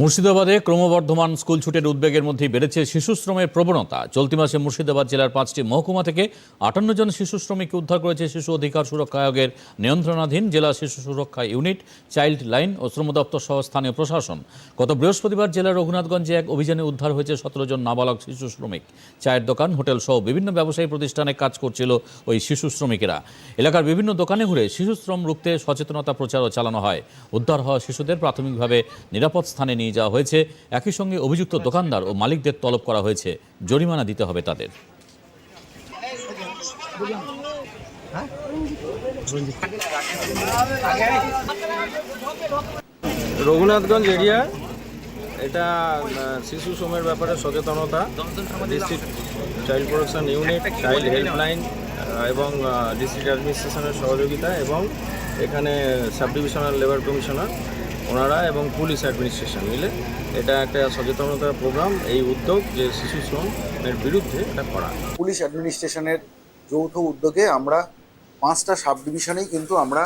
মুর্শিদাবাদে ক্রমবর্ধমান স্কুল ছুটের উদ্বেগের মধ্যেই বেড়েছে শিশু শ্রমের প্রবণতা। চলতি মাসে মুর্শিদাবাদ জেলার পাঁচটি মহকুমা থেকে আটান্ন জন শিশু শ্রমিককে উদ্ধার করেছে শিশু অধিকার সুরক্ষা আয়োগের নিয়ন্ত্রণাধীন জেলা শিশু সুরক্ষা ইউনিট, চাইল্ড লাইন ও শ্রম দপ্তর সহ স্থানীয় প্রশাসন। গত বৃহস্পতিবার জেলার রঘুনাথগঞ্জে এক অভিযানে উদ্ধার হয়েছে সতেরো জন নাবালক শিশু শ্রমিক। চায়ের দোকান, হোটেল সহ বিভিন্ন ব্যবসায়ী প্রতিষ্ঠানে কাজ করছিল ওই শিশু শ্রমিকেরা। এলাকার বিভিন্ন দোকানে ঘুরে শিশু শ্রম রুখতে সচেতনতা প্রচারও চালানো হয়। উদ্ধার হওয়া শিশুদের প্রাথমিকভাবে নিরাপদ স্থানে নিয়ে যাওয়া হয়েছে। একই সঙ্গে অভিযুক্ত দোকানদার ও মালিকদের তলব করা হয়েছে। জরিমানা দিতে হবে তাদের। রঘুনাথগঞ্জ এরিয়া, এটা শিশু শ্রমের ব্যাপারে সচেতনতা district child protection unit child helpline এবং ডিস্ট্রিক্ট অ্যাডমিনিস্ট্রেশনের সহযোগিতা এবং এখানে সাব ডিভিশনাল লেবার কমিশনার ওনারা এবং পুলিশ অ্যাডমিনিস্ট্রেশন মিলে এটা একটা সচেতনতার প্রোগ্রাম, এই উদ্যোগ যে শিশু শ্রমের বিরুদ্ধে এটা করা। পুলিশ অ্যাডমিনিস্ট্রেশনের যৌথ উদ্যোগে আমরা পাঁচটা সাব ডিভিশনেই কিন্তু আমরা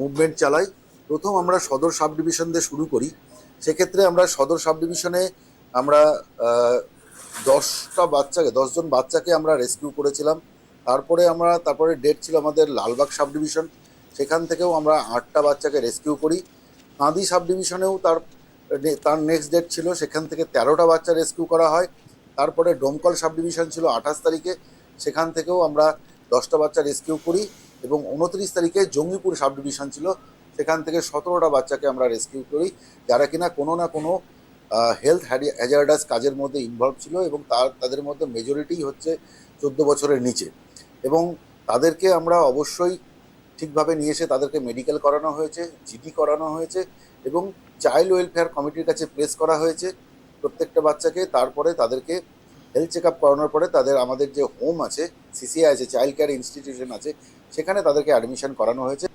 মুভমেন্ট চালাই। প্রথম আমরা সদর সাব ডিভিশন দিয়ে শুরু করি। সেক্ষেত্রে আমরা সদর সাব ডিভিশনে আমরা দশটা বাচ্চাকে, দশজন বাচ্চাকে আমরা রেস্কিউ করেছিলাম। তারপরে আমরা, তারপরে ডেট ছিল আমাদের লালবাগ সাব ডিভিশন সেখান থেকেও আমরা আটটা বাচ্চাকে রেস্কিউ করি। কাঁদি সাব ডিভিশনেও তার তার নেক্সট ডেট ছিল, সেখান থেকে তেরোটা বাচ্চা রেস্কিউ করা হয়। তারপরে ডোমকল সাব ডিভিশন ছিল আঠাশ তারিখে, সেখান থেকেও আমরা দশটা বাচ্চা রেস্কিউ করি এবং উনত্রিশ তারিখে জঙ্গিপুর সাব ডিভিশন ছিল, সেখান থেকে সতেরোটা বাচ্চাকে আমরা রেস্কিউ করি, যারা কিনা কোনো না কোনো হেলথ হ্যাজার্ডাস কাজের মধ্যে ইনভলভ ছিল এবং তার, তাদের মধ্যে মেজরিটি হচ্ছে চোদ্দ বছরের নিচে। এবং তাদেরকে আমরা অবশ্যই ঠিকভাবে নিয়ে এসে তাদেরকে মেডিকেল করানো হয়েছে জিডি করানো হয়েছে এবং চাইল্ড ওয়েলফেয়ার কমিটির কাছে প্রেস করা হয়েছে প্রত্যেকটা বাচ্চাকে। তারপরে তাদেরকে হেলথ চেক আপ করানোর পরে তাদের আমাদের যে হোম আছে সিসিআই আছে চাইল্ড কেয়ার ইনস্টিটিউশন আছে, সেখানে তাদেরকে অ্যাডমিশন করানো হয়েছে।